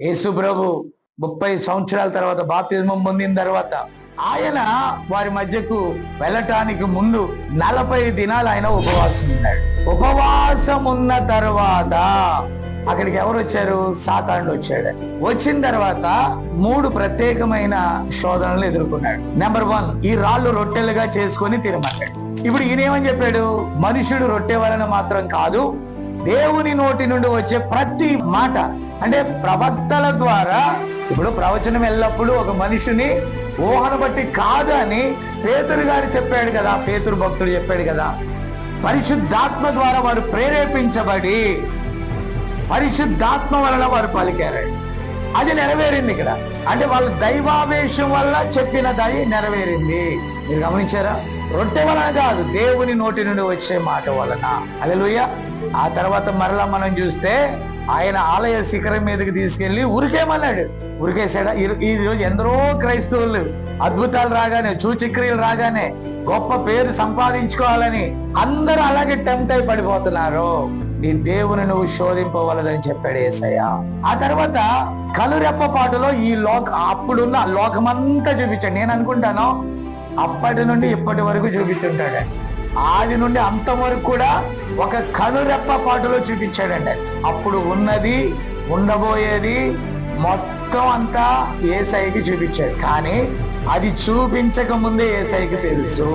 యేసుప్రభు ముప్పై సంవత్సరాల తర్వాత బాప్తిజమం పొందిన తర్వాత ఆయన వారి మధ్యకు వెళ్ళటానికి ముందు నలభై దినాలు ఆయన ఉపవాసం ఉన్నాడు ఉపవాసం ఉన్న తర్వాత అక్కడికి ఎవరు వచ్చారు? సాతానుడు వచ్చాడు. వచ్చిన తర్వాత మూడు ప్రత్యేకమైన శోధనలు ఎదుర్కొన్నాడు. నెంబర్ వన్ ఈ రాళ్ళు రొట్టెలుగా చేసుకొని తినమన్నాడు ఇప్పుడు ఈయనేమని చెప్పాడు? మనుషుడు రొట్టె వలన మాత్రం కాదు దేవుని నోటి నుండి వచ్చే ప్రతి మాట అంటే ప్రవక్తల ద్వారా ఇప్పుడు ప్రవచనం ఎల్లప్పుడూ ఒక మనిషిని ఊహను బట్టి కాదు అని పేతురు గారు చెప్పాడు కదా పేతురు భక్తుడు చెప్పాడు కదా. పరిశుద్ధాత్మ ద్వారా వారు ప్రేరేపించబడి పరిశుద్ధాత్మ వలన వారు పలికారు. అది నెరవేరింది ఇక్కడ. అంటే వాళ్ళ దైవావేశం వల్ల చెప్పినది దాని నెరవేరింది. మీరు గమనించారా? రొట్టె వలన కాదు దేవుని నోటి నుండి వచ్చే మాట వలన. అలెలుయ్య ఆ తర్వాత మరలా మనం చూస్తే ఆయన ఆలయ శిఖరం మీదకి తీసుకెళ్ళి ఉరికేమన్నాడు ఉరికేసాడా ఈ- ఈ రోజు ఎందరో క్రైస్తవులు అద్భుతాలు రాగానే చూచిక్రియలు రాగానే గొప్ప పేరు సంపాదించుకోవాలని అందరూ అలాగే టెంప్ట్ అయి పడిపోతున్నారు. నీ దేవుని నువ్వు శోధింపవలదని చెప్పాడు ఏసయ్య. ఆ తర్వాత కలురెప్ప పాటలో ఈ లోక అప్పుడున్న లోకమంతా చూపించాడు. నేను అనుకుంటాను అప్పటి నుండి ఇప్పటి వరకు చూపించుంటాడు ఆది నుండి అంతం వరకు కూడా ఒక కనురెప్ప పాటలో చూపించాడండి. అప్పుడు ఉన్నది ఉండబోయేది మొత్తం అంతా ఏసైకి చూపించాడు. కానీ అది చూపించక ముందే ఏసైకి తెలుసు.